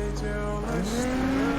gece ulaştı.